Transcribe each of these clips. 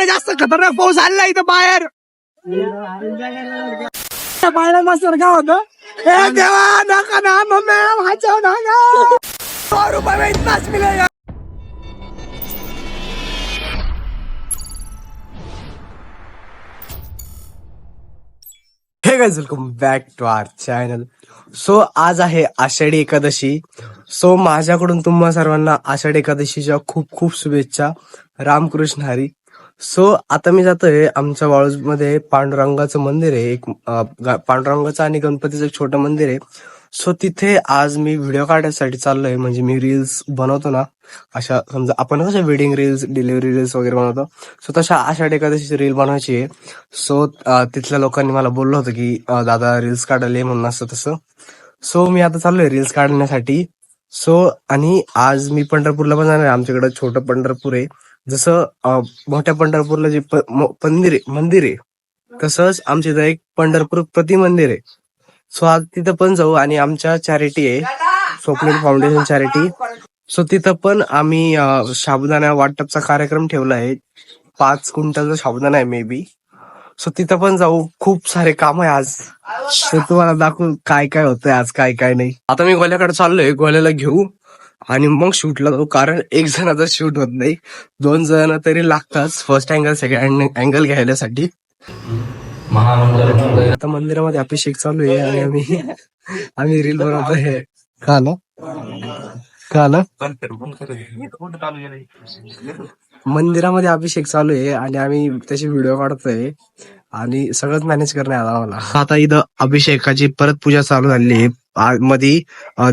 जरा जास्त खतरनाक पाऊस आलेला इथं बाहेर. मस्त काय होतं? ए देवा नका ना मम्मी वाचव ना सौ रुपये इतनाच हे guys welcome back to our channel so आज आहे आषाढी एकादशी. सो माझ्याकडून तुम्हा सर्वांना आषाढी एकादशीच्या खूप खूप शुभेच्छा. रामकृष्ण हरी. सो आता मी जातोय आमच्या वाळूजमध्ये पांडुरंगाचं मंदिर आहे. एक पांडुरंगाचं आणि गणपतीचं एक छोटं मंदिर आहे. सो तिथे आज मी व्हिडिओ काढण्यासाठी चाललोय. म्हणजे मी रील्स बनवतो ना अशा समजा आपण कशा वेडिंग रील्स डिलिव्हरी रील्स वगैरे बनवतो. सो तशा आषाढी एकादशीची रील बनवायची आहे. सो तिथल्या लोकांनी मला बोललं होतं की दादा रील्स काढायला म्हणून असं तसं. सो मी आता चाललोय रील्स काढण्यासाठी. सो आणि आज मी पंढरपूरला पण जाणार आहे. आमच्याकडे छोटं पंढरपूर आहे. जसं मोठ्या पंढरपूरला जे प- मंदिर आहे मंदिर आहे तसंच आमच्या इथं एक पंढरपूर प्रति मंदिर. आहे सो आज तिथं पण जाऊ आणि आमच्या चॅरिटी आहे स्वप्नील फाउंडेशन चॅरिटी सो तिथं पण आम्ही अं, साबुदाणा वाटपचा कार्यक्रम ठेवला आहे. पाच क्विंटलचा साबुदाणा आहे मे बी सो तिथं पण जाऊ. खूप सारे काम आहे आज. तुम्हाला दाखवू काय काय होतंय आज काय काय नाही. आता मी गोल्याकडे चाललोय. गोल्याला घेऊ. आणि मग शूटला जाऊ. कारण एक जणाचा शूट होत नाही. दोन जण तरी लागतात फर्स्ट अँगल सेकंड अँगल महामंडळ आता मंदिरामध्ये अभिषेक चालू आहे आणि आम्ही आम्ही रील बनवतोय. का ना का ना मंदिरामध्ये अभिषेक चालू आहे आणि आम्ही त्याची व्हिडिओ काढतोय. आणि सगळंच मॅनेज करण्यात आलं मला आता इथं अभिषेकाची परत पूजा चालू झाली आहे. मधी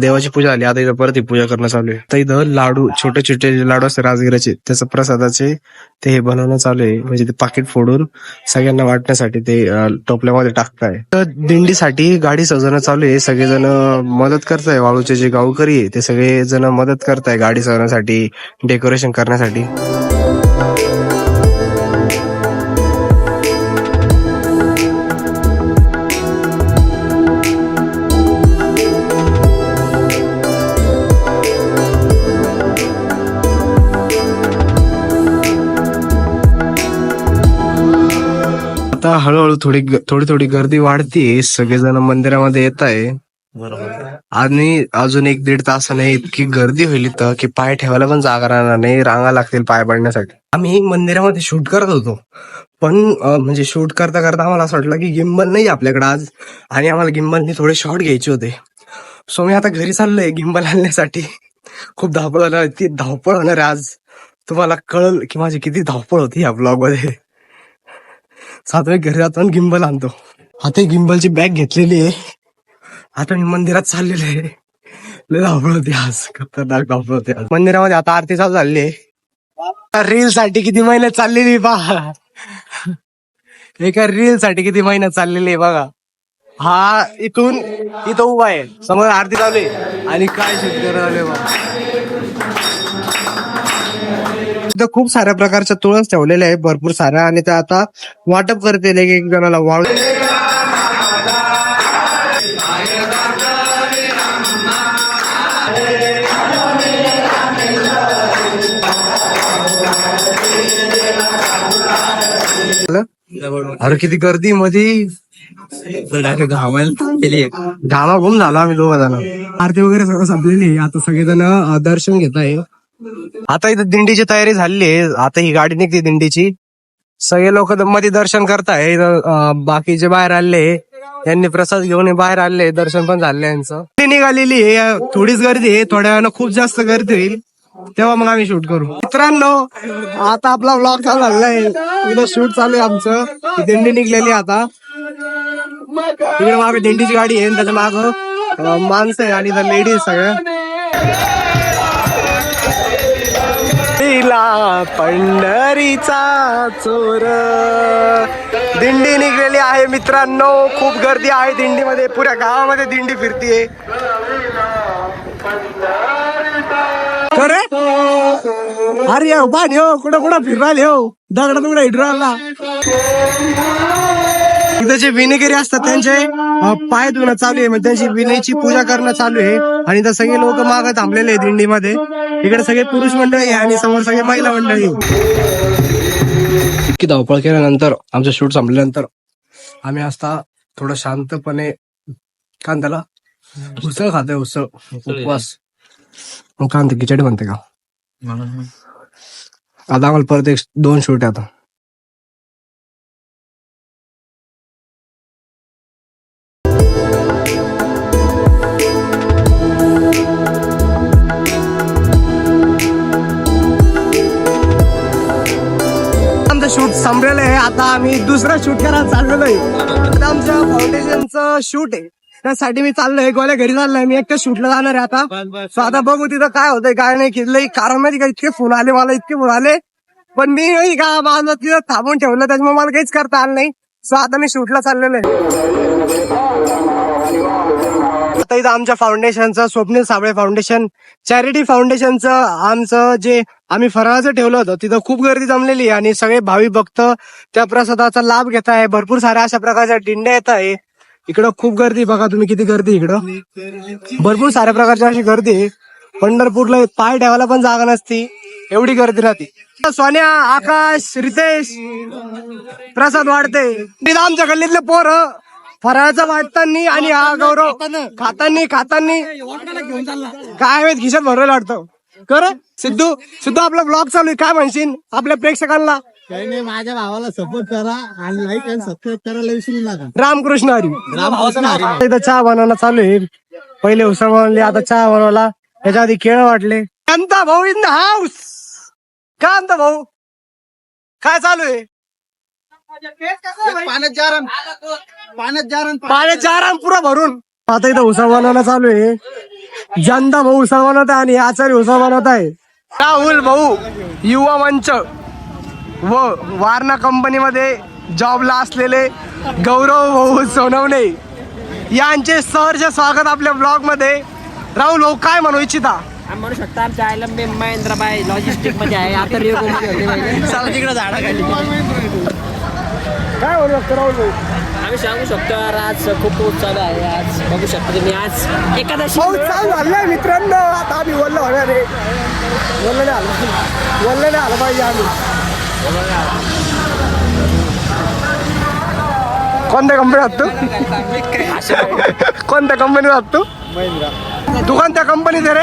देवाची पूजा झाली. आता इथं परत पूजा करणं चालू आहे. तर इथं लाडू छोटे छोटे लाडू असते राजगिराचे त्याचं प्रसादाचे ते हे बनवणं चालू आहे. म्हणजे ते पाकिट फोडून सगळ्यांना वाटण्यासाठी ते टोपल्यामध्ये टाकताय. तर दिंडीसाठी गाडी सजवणं चालू आहे. सगळेजण मदत करताय. वाळूचे जे गावकरी आहे ते सगळेजण मदत करताय गाडी सजवण्यासाठी डेकोरेशन करण्यासाठी. आता हळूहळू थोडी थोडी थोडी गर्दी वाढते. सगळेजण मंदिरामध्ये येत आहे. आणि अजून एक दीड तासाने इतकी गर्दी होईल इथं की पाय ठेवायला पण जागा राहणार नाही. रांगा लागतील पाय पडण्यासाठी. आम्ही मंदिरामध्ये शूट करत होतो. पण म्हणजे शूट करता करता आम्हाला असं वाटलं की गिंबल नाही आपल्याकडे आज. आणि आम्हाला गिंबलनी थोडे शॉर्ट घ्यायचे होते. सो मी आता घरी चाललोय गिंबल आणण्यासाठी. खूप धावपळ होणार. ती धावपळ होणार आज. तुम्हाला कळल की माझी किती धावपळ होती या ब्लॉगमध्ये. सातवे घरी जातो आणि गिंबल आणतो. आता गिंबलची बॅग घेतलेली आहे. आता मी मंदिरात चाललेले आहे. लय धावपळ होती आज. खतरनाक धावपळ होती आज. मंदिरामध्ये आता आरती चालू झाली आहे. रील साठी किती महिने चाललेली बा? एका रील साठी किती महिने चाललेली आहे बघा. हा इथून इथं उभा आहे. समोर आरती चालू आहे. आणि काय शूट करायला बा? इथं खूप साऱ्या प्रकारच्या तुळस ठेवलेल्या आहे भरपूर साऱ्या. आणि त्या आता वाटप करतील एक एक जणाला वाळू अरे किती गर्दी मध्ये घामा घुम झाला आम्ही दोघ जण. आरती वगैरे सगळं संपलेली आहे. आता सगळेजण दर्शन घेत आहे आता इथं दिंडीची तयारी झाली आहे. आता ही गाडी निघते दिंडीची. सगळे लोक मध्ये दर्शन करताय. इथं, अं, बाकीचे बाहेर आले त्यांनी प्रसाद घेऊन बाहेर आले दर्शन पण झाले यांचं. ती निघालेली आहे. थोडीच गर्दी आहे. थोड्या वेळानं खूप जास्त गर्दी होईल. तेव्हा मग आम्ही शूट करू. मित्रांनो आता आपला ब्लॉग चालू झालाय इथं शूट चालू आहे आमचं. ही दिंडी निघलेली आहे आता. तिकडे मागे दिंडीची गाडी आहे. आणि त्याच्या माग माणसं आहे आणि लेडीज सगळ्या तिला पंढरीचा चोर. दिंडी निघलेली आहे मित्रांनो. खूप गर्दी आहे दिंडीमध्ये. पुऱ्या गावामध्ये दिंडी फिरतीये. अरे अरे हो हो. कुठं कुठं फिरवाले हो? दगडा तुकडा हिडराला इथं जे विनेगिरी असतात त्यांचे पाय धुणं चालू आहे. म्हणजे त्यांची विनेची पूजा करणं चालू आहे. आणि इथं सगळे लोक मागे थांबलेले आहे दिंडीमध्ये. इकडे सगळे पुरुष मंडळी आहे आणि समोर सगळे महिला मंडळी. इतकी धावपळ केल्यानंतर आमचं शूट संपल्यानंतर आम्ही असता थोडं शांतपणे काय त्याला उसळ खातोय उसळ. उपवास. मग काय म्हणते खिचडी म्हणते का? आता आम्हाला परत एक दोन शूट आहे आता. आम्ही दुसरं शूट करायला चाललेलो आहे आता आमच्या फाउंडेशनचं शूट आहे. त्यासाठी मी चाललोय गोल्या घरी चाललोय. मी एकटं शूटला जाणार आहे आता. सो आता बघू तिथं काय होतंय काय नाही. किती कारण माहिती का इतके फोन आले मला इतके फोन आले. पण मी नाही का माझं तिथं थांबून ठेवलं त्याच्यामुळे मला काहीच करता आलं नाही. सो आता मी शूटला चाललेलो आहे. आता इथं आमच्या फाउंडेशनचं स्वप्नील साबळे फाउंडेशन चॅरिटी फाउंडेशनचं आमचं जे आम्ही फराळाचं ठेवलं होतं तिथं खूप गर्दी जमलेली आहे आणि सगळे भावी भक्त त्या प्रसादाचा लाभ घेत आहे. भरपूर साऱ्या अशा प्रकारच्या दिंड्या येत आहे. इकडं खूप गर्दी बघा तुम्ही किती गर्दी इकडं. भरपूर साऱ्या प्रकारची अशी गर्दी आहे. पंढरपूरला पाय ठेवायला पण जागा नसती. एवढी गर्दी राहते. सोन्या आकाश रितेश प्रसाद वाढते. तिथं आमच्या गल्लीतले पोर फराळाचं वाटतानी आणि हा गौरव. खातानी. खातानी काय माहीत खिशात भरलेलं वाटतं. कर सिद्धू सिद्धू आपला ब्लॉग चालू आहे. काय म्हणशील? आपल्या प्रेक्षकांना. काही नाही माझ्या भावाला सपोर्ट करा आणि लाईक आणि सबस्क्राईब करायला विसरू नका. रामकृष्ण हरी. इथं चहा बनवणं चालू आहे. पहिले उसळ बनवली आता चहा बनवला. त्याच्या आधी केळ वाटले. कांता भाऊ इन द हाऊस कांता भाऊ. काय चालू आहे? पाण्यात जारण पाण्यात जारण पुरा भरून. आता इथं उसळ बनवणं चालू आहे. जनता भाऊ उसळ बनवत आहे आणि आचार्य उसळ बनवत आहे. राहुल भाऊ युवा मंच व वारणा कंपनीमध्ये जॉबला असलेले गौरव भाऊ सोनवणे यांचे सहर्ष स्वागत आपल्या ब्लॉगमध्ये. राहुल भाऊ काय म्हणू इच्छिता? म्हणू शकता आमच्या आयला महेंद्रबाई लॉजिस्टिकमध्ये आहे. आता रेगो मध्ये होते पहिले. चला तिकडे झाडाखाली काय म्हणू शकतो राहुल भाऊ आम्ही सांगू शकतो यार, आज खूप पाऊस चालू आहे आज बघू शकता तुम्ही आज एकादशी. पाऊस चालू झालाय मित्रांनो आता आम्ही वल्ल होणार आहे. वल्ल नाही आलं. वल्ल नाही आलं पाहिजे आम्ही. कोणत्या कंपनीत तू? कोणत्या कंपनीत आहात तू? दुकान त्या कंपनीत रे?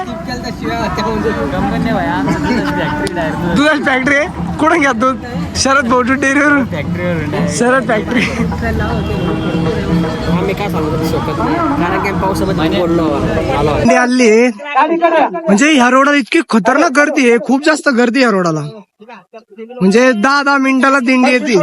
दुधाची फॅक्टरी आहे? कुठून घ्या दूध? शरद भाऊ डेअरीवरून? शरद फॅक्टरी आम्ही काय म्हणजे ह्या रोडाला इतकी खतरनाक गर्दी आहे खूप जास्त गर्दी ह्या रोडाला म्हणजे दहा दहा मिनिटाला दिंडी येते.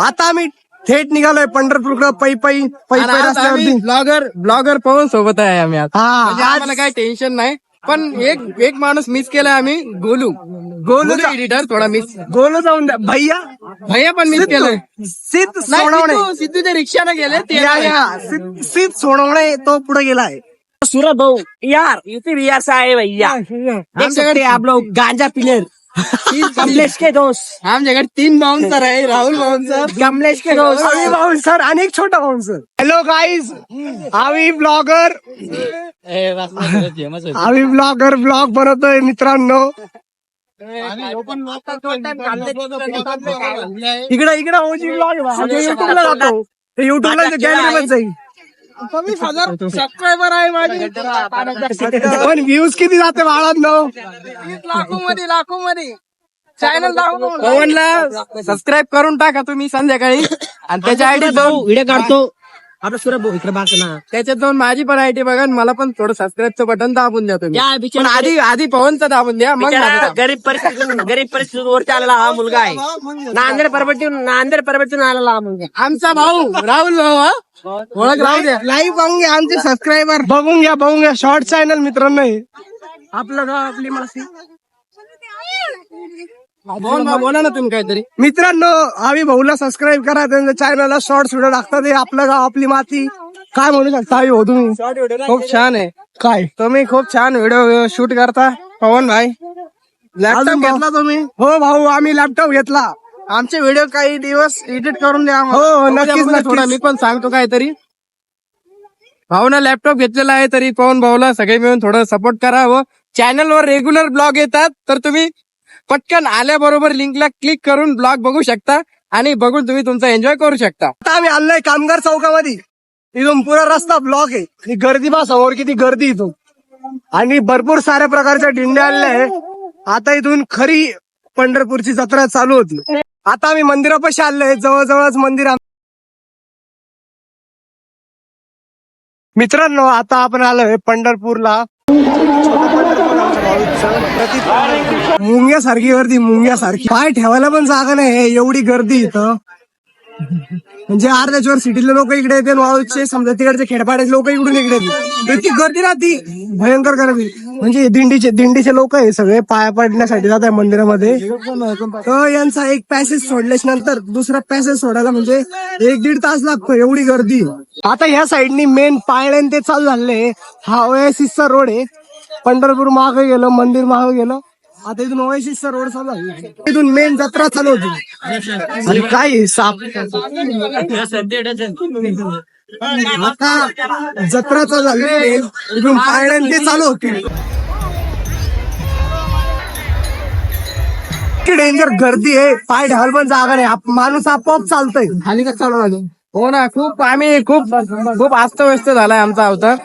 आता आम्ही थेट निघालोय पंढरपूरकडे पै पै पै पै रस्त्यावरती. ब्लॉगर ब्लॉगर पवन सोबत आहे आम्ही आता हा. म्हणजे आज आम्हाला काही टेन्शन नाही. पण एक एक माणूस मिस केलाय आम्ही गोलू. गोलू एडिटर थोडा मिस गोलू जाऊन द्या. भैया. भैया पण मिस केलाय. सिद्ध नाही, सोडवणे सिद्धू- सिद्धू ते रिक्षाने गेले ते या या. सिद्ध सिद्ध सोडवणे तो पुढे गेलाय. सूरज भाऊ यार बिहार से आए भैया देख सकते हैं आप लोग गांजा पिलेर कमलेश के दोस्त. आमच्याकडे तीन बाउन्सर आहे राहुल बाउन्सर कमलेश के दोस्त. आम्ही भाऊ सर आणि एक छोटा भाऊ सर हॅलो गाईज आम्ही ब्लॉगर आम्ही ब्लॉगर ब्लॉग बनवतोय मित्रांनो. इकडे इकडे ओजी ब्लॉग युट्यूबला जातो. युट्यूबला गॅलरी जाईल. सबस्क्रायबर आहे माझे. पण व्ह्यूज किती जाते बाळांनो? लाखो मध्ये लाखो मध्ये चॅनल पवनला सबस्क्राईब करून टाका तुम्ही संध्याकाळी. आणि त्याच्या आयडी दोन. व्हिडिओ काढतो. आपला सूरज भाऊ इकडे बाक ना त्याच्यात दोन माझी पण आयडी बघा आणि मला पण थोडं सबस्क्राईबचं बटन दाबून द्या तुम्ही. या पण बिचारा आधी आधी पवनचं दाबून द्या मग माझं बिचारा दाबा. गरीब परिस्थिती गरीब परिस्थितीवरती आलेला हा मुलगा आहे. नांदेड परबतीतून नांदेड परबतीतून आलेला हा मुलगा. आमचा भाऊ राहुल भाऊ हा? ओळख राहू द्या. लाईव्ह बघून घ्या आमचे सबस्क्रायबर बघून घ्या बघून घ्या. शॉर्ट चॅनल मित्रांनो हे. आपलं गाव आपली मासी पवन भाऊ बोला ना तुम्ही काहीतरी. मित्रांनो आम्ही भाऊला सबस्क्राईब करा त्यांच्या चॅनलला शॉर्ट्स व्हिडिओ टाकतात हे आपलं गाव आपली माती. काय म्हणू शकता आम्ही भाऊ तुम्ही? खूप छान आहे. काय? तुम्ही खूप छान व्हिडिओ शूट करता पवन भाई. लॅपटॉप? घेतला तुम्ही? हो भाऊ आम्ही लॅपटॉप घेतला. आमचे व्हिडिओ काही दिवस एडिट करून द्या. हो, नक्कीच, थोडा. मी पण सांगतो काहीतरी. भाऊना लॅपटॉप घेतलेला आहे तरी पवन भाऊला सगळे मिळून थोडं सपोर्ट करा व चॅनलवर रेग्युलर ब्लॉग येतात तर तुम्ही पटकन आल्याबरोबर लिंकला क्लिक करून ब्लॉग बघू शकता आणि बघून तुम्ही तुमचा एन्जॉय करू शकता. आता आम्ही आलोय कामगार चौकामध्ये. इथून पुरा रस्ता ब्लॉक आहे. आणि गर्दी बा समोर किती गर्दी इथून. आणि भरपूर साऱ्या प्रकारच्या दिंड्या आलेल्या आहे आता इथून खरी पंढरपूरची जत्रा चालू होती. आता आम्ही मंदिरापाशी आलोय जवळजवळच मंदिर मित्रांनो आता आपण आलोय पंढरपूरला. मुंग्या सारखी गर्दी मुंग्या सारखी मुंग्यासारखी गर्दी मुंग्यासारखी. पाय ठेवायला पण जागा नाही एवढी गर्दी इथं. म्हणजे अर्ध्याच्या सिटीतले लोक इकडे येते वाळूचे समजा तिकडचे खेडपाड्याचे लोक इकडून इकडे येते इतकी गर्दी राहती भयंकर गर्दी. म्हणजे दिंडीचे दिंडीचे लोक आहे सगळे पाया पडण्यासाठी जात आहे मंदिरामध्ये. तर यांचा एक पॅसेज सोडल्याच्या नंतर दुसरा पॅसेज सोडायला म्हणजे एक दीड तास लागतो एवढी गर्दी. आता ह्या साईडनी मेन पायलेन ते चालू झाले हा ओएसिसचा रोड आहे. पंढरपूर माग गेलं मंदिर माग गेलं. आता इथून ओएसिसचा रोड चालू आहे. इथून मेन जत्रा चालू होती. आणि काय साप? आता जत्राचा झाली. इथून पायऱ्यान ते चालू इतकी डेंजर गर्दी आहे. पाय ढाल पण जागा नाही. आप- माणूस आपोआप चालतोय. खाली कसं चालू राहिलो हो ना खूप आम्ही खूप खूप अस्तव्यस्त झालाय आमचा अवतार.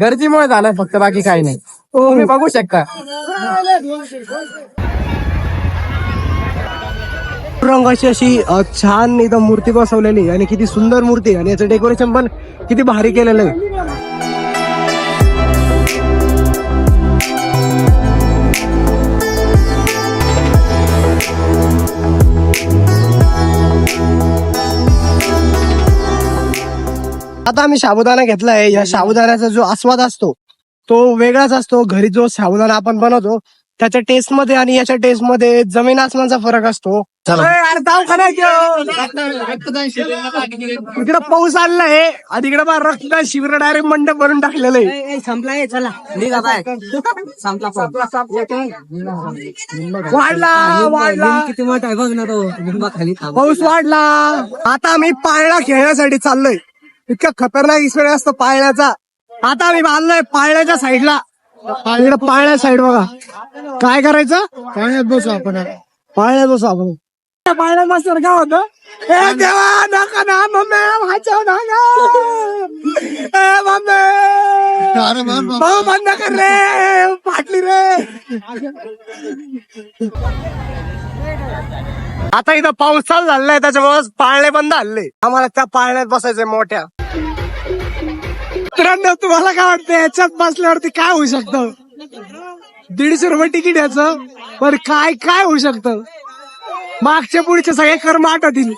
गर्दीमुळे झालाय फक्त बाकी काही नाही. तुम्ही बघू शकता. रंगाची अशी छान इथं मूर्ती बसवलेली आहे. आणि किती सुंदर मूर्ती आहे. आणि याचं डेकोरेशन पण किती भारी केलेलं आहे. आता आम्ही साबुदाणा घेतलाय या साबुदाण्याचा जो आस्वाद असतो तो वेगळाच असतो. घरी जो साबुदाणा आपण बनवतो त्याच्या टेस्टमध्ये आणि याच्या टेस्टमध्ये जमीन आसमानचा फरक असतो. इकडं पाऊस आणलाय आणि इकडे बा रक्त शिबिर डायरेक्ट मंडप भरून टाकलेलं आहे. संपलाय चला. निघा बाय संपला वाढला वाढला. किती मोठा आहे बघ ना तो. लिंबा खाली पाऊस वाढला. आता आम्ही पाळणा खेळण्यासाठी चाललोय. इतका खतरनाक एक्सपिरियन्स असतो पाळण्याचा. आता आम्ही बांधलोय पाळण्याच्या साईडला. इकडे पाळण्या साईड बघा. काय करायचं? पाळण्यात बसू आपण पाळण्यात बसू आपण. पाळण्यात बसल्यावर काय होतं? ए देवा नका ना मम्मी वाचव ना मम्मी. भाऊ बंद कर रे फाटली रे. आता इथं पाऊस चालू झालाय त्याच्यामुळे पाळणे बंद हल्ले आम्हाला त्या पाळण्यात बसायचंय मोठ्या. मित्रांनो तुम्हाला काय वाटतं? याच्यात बसल्यावरती काय होऊ शकतं? दीडशे रुपये तिकीट याचं. पण काय काय होऊ शकतं? मागच्या पुढचे सगळे कर्म आठवतील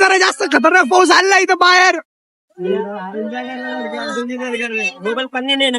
जरा जास्त खतरनाक पाऊस आलेला इथं बाहेर. मोबाईल नाही ना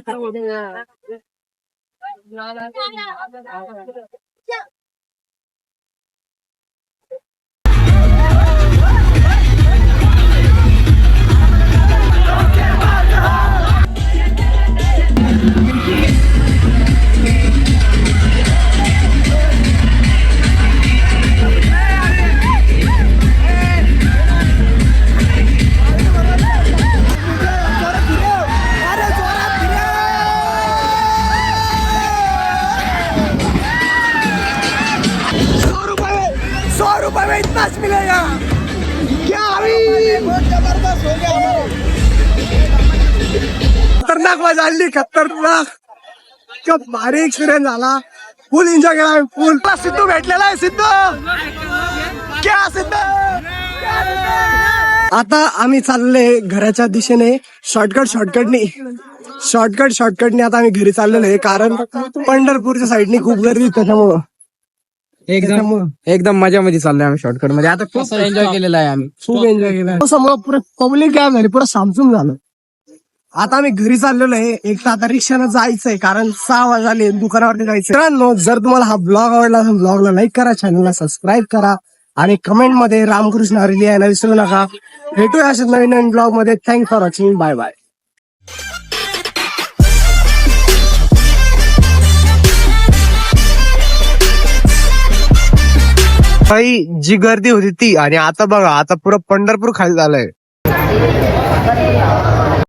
खतरनाक. मजा आली खतरनाक भारी एक्सपिरियन्स झाला. फुल एन्जॉय केला फुल सिद्धू भेटलेला आहे सिद्धू क्या सिद्धू आता आम्ही चालले घराच्या दिशेने. शॉर्टकट शॉर्टकटनी शॉर्टकट शॉर्टकटने आता आम्ही घरी चाललेलो आहे कारण पंढरपूरच्या साईडने खूप गर्दी त्याच्यामुळं. एकदम एकदम मजामध्ये चाललोय आम्ही शॉर्टकटमध्ये. आता खूप एन्जॉय केलेला आहे आम्ही. खूप एन्जॉय केला समोर पुरं पब्लिक काय झाली पुरं सामसूम झालं. आता आम्ही घरी चाललेलो आहे. एक तर आता रिक्षानं जायचंय कारण सहा वाजले दुकानावरती जायचं मित्रांनो जर तुम्हाला हा ब्लॉग आवडला असेल ब्लॉगला लाईक करा चॅनलला सबस्क्राईब करा आणि कमेंटमध्ये रामकृष्ण हरी लिहायला विसरू नका. भेटूया अशा नवीन नवीन ब्लॉगमध्ये thanks for watching bye bye जी गर्दी होती ती आणि आता बघा आता पुरं पंढरपूर खाली झालंय.